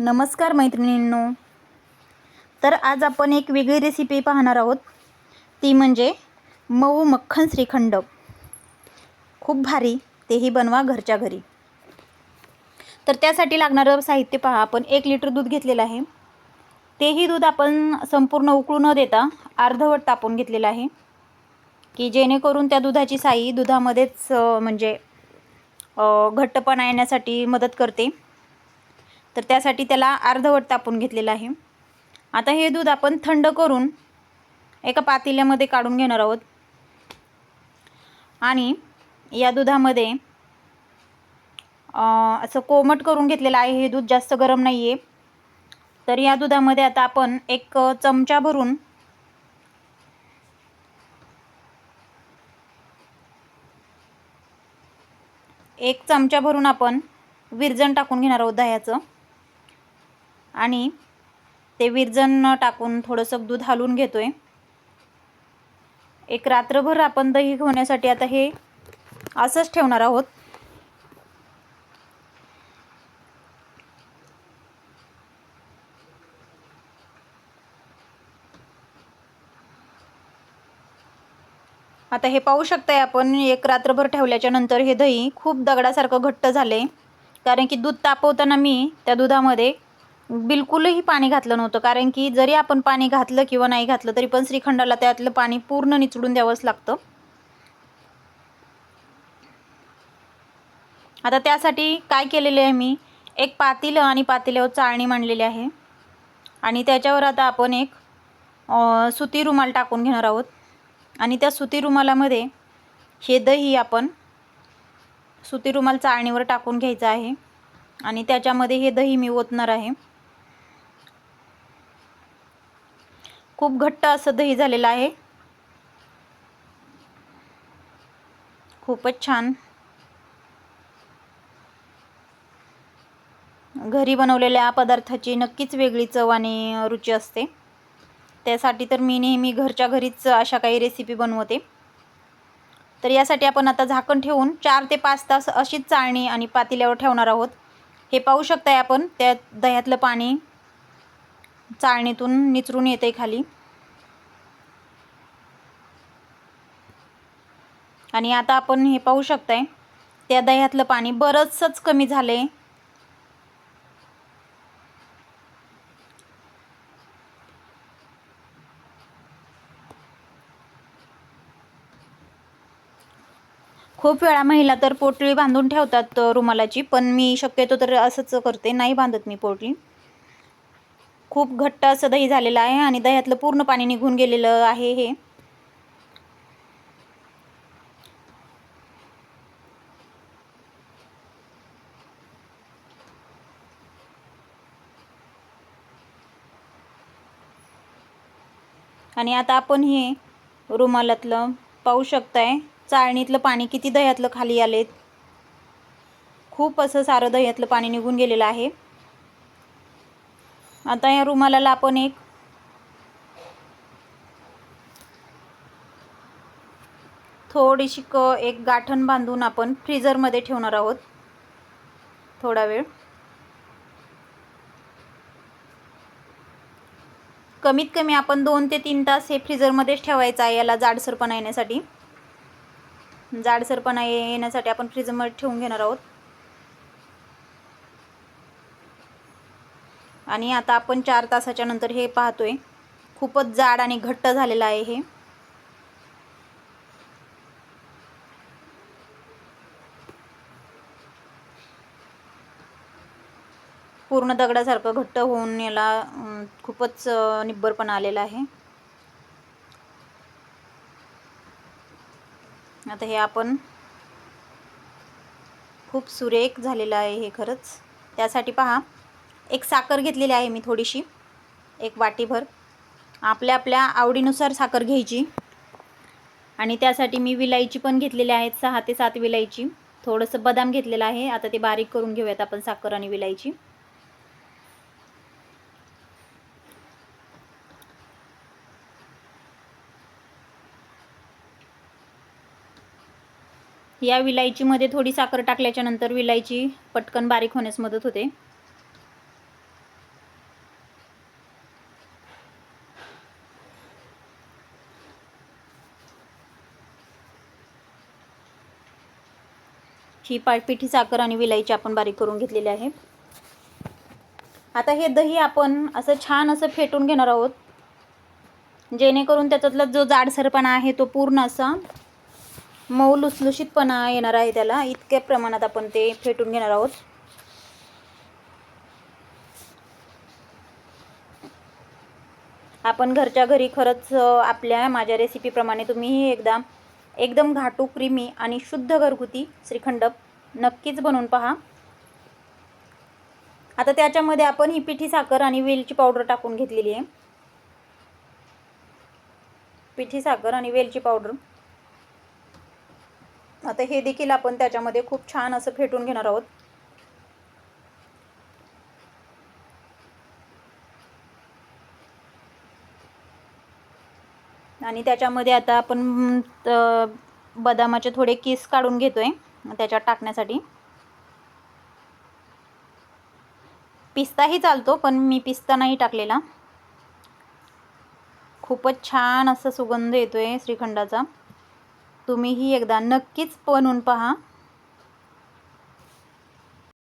नमस्कार मैत्रिणींनो. तर आज आपण एक वेगळी रेसिपी पाहणार आहोत. ती म्हणजे मऊ मक्खन श्रीखंड. खूप भारी तेही बनवा घरच्या घरी. तर त्यासाठी लागणारं साहित्य पहा आपण एक लिटर दूध घेतलेलं आहे. तेही दूध आपण संपूर्ण उकळू न देता अर्धवट तापून घेतलेलं आहे. की जेणेकरून त्या दुधाची साई दुधामध्येच म्हणजे घट्टपणा येण्यासाठी मदत करते. तर त्यासाठी त्याला अर्धवट तापून घेतलेलं आहे. आता हे दूध आपण थंड करून एका पातेल्यामध्ये काढून घेणार आहोत. आणि या दुधामध्ये असं कोमट करून घेतलेलं आहे. हे दूध जास्त गरम नाही आहे तर या दुधामध्ये आता आपण एक चमचा भरून एक चमचा भरून आपण विरजण टाकून घेणार आहोत दह्याचं. आणि ते विरजण टाकून थोडंसं दूध हलवून घेतो आहे एक रात्रभर आपण दही होण्यासाठी आता हे असंच ठेवणार आहोत. आता हे पाहू शकताय आपण एक रात्रभर ठेवल्याच्या नंतर हे दही खूप दगडासारखं घट्ट झाले कारण की दूध तापवताना मी त्या दुधामध्ये बिलकुलही पाणी घातलं नव्हतं. कारण की जरी आपण पाणी घातलं किंवा नाही घातलं तरी पण श्रीखंडाला त्यातलं पाणी पूर्ण निचडून द्यावंच लागतं. आता त्यासाठी काय केलेले आहे मी? एक पातेलं आणि पातेल्यावर चाळणी मांडलेली आहे. आणि त्याच्यावर आता आपण एक सुती रुमाल टाकून घेणार आहोत. आणि त्या सुती रुमालामध्ये हे दही आपण सुती रुमाल चाळणीवर टाकून घ्यायचं आहे. आणि त्याच्यामध्ये हे दही मी ओतणार आहे. खूप घट्ट असं दही झालेलं आहे. खूपच छान. घरी बनवलेल्या पदार्थाची नक्कीच वेगळी चव आणि रुची असते. त्यासाठी तर मी नेहमी घरच्या घरीच अशा काही रेसिपी बनवते. तर यासाठी आपण आता झाकण ठेवून चार ते पाच तास अशीच चाळणी आणि पातेल्यावर ठेवणार आहोत. हे पाहू शकताय आपण त्या दह्यातलं पाणी चाळणीतून निचरून येते खाली. आणि आता आपण हे पाहू शकताय त्या दह्यातलं पाणी बरंचसंच कमी झालं. आहे खूप वेळा महिला तर पोटळी बांधून ठेवतात रुमालाची पण मी शक्यतो तर असंच करते नाही बांधत मी पोटळी. खूप घट्ट असं दही झालेलं आहे आणि दह्यातलं पूर्ण पाणी निघून गेलेलं आहे हे. आणि आता आपण हे रुमालातलं पाहू शकताय चाळणीतलं पाणी किती दह्यातलं खाली आलेत. खूप असं सारं दह्यातलं पाणी निघून गेलेलं आहे. आता या रुमालाला आपण एक थोडीशी क एक गाठण बांधून आपण फ्रीजरमध्ये ठेवणार आहोत. थोडा वेळ. कमीत कमी आपण दोन ते तीन तास हे फ्रीजरमध्येच ठेवायचं आहे याला जाडसरपणा येण्यासाठी. जाडसरपणा ये- येण्यासाठी आपण फ्रीजरमध्ये ठेवून घेणार आहोत. आणि आता आपण चार तासाच्या नंतर हे पाहतोय. खूपच जाड आणि घट्ट झालेलं आहे हे. पूर्ण दगडासारखं घट्ट होऊन याला खूपच निब्बरपणा आलेला आहे. आता हे आपण खूप सुरेख झालेलं आहे हे खरंच. त्यासाठी पहा एक साखर घेतलेली आहे मी थोडीशी. एक वाटीभर. आपल्या आपल्या आवडीनुसार साखर घ्यायची. आणि त्यासाठी मी विलायची पण घेतलेली आहेत सहा ते सात विलायची. थोडंसं बदाम घेतलेलं आहे. आता ते बारीक करून घेऊयात आपण साखर आणि विलायची. या विलायचीमध्ये थोडी साखर टाकल्याच्यानंतर विलायची पटकन बारीक होण्यास मदत होते. ही पा पिठी साखर आणि विलायची आपण बारीक करून घेतलेली आहे. आता हे दही आपण असं छान असं फेटून घेणार आहोत. जेणेकरून त्याच्यातला जो जाडसरपणा आहे तो पूर्ण असा मऊ लुसलुशीतपणा येणार आहे त्याला. इतक्या प्रमाणात आपण ते फेटून घेणार आहोत. आपण घरच्या घरी खरंच आपल्या माझ्या रेसिपीप्रमाणे तुम्हीही एकदा एकदम घाटू क्रीमी आणि शुद्ध घरगुती श्रीखंड नक्कीच बनवून पहा. आता त्याच्यामध्ये आपण ही पिठी साखर आणि वेलची पावडर टाकून घेतलेली आहे. पिठी साखर आणि वेलची पावडर. आता हे देखील आपण त्याच्यामध्ये खूप छान असं फेटून घेणार आहोत. आणि त्याच्यामध्ये आता आपण त- बदामाचे थोडे किस काढून घेतो आहे त्याच्यात टाकण्यासाठी. पिस्ताही चालतो पण मी पिस्ता नाही टाकलेला. खूपच छान असा सुगंध येतो आहे श्रीखंडाचा. तुम्हीही एकदा नक्कीच बनवून पहा.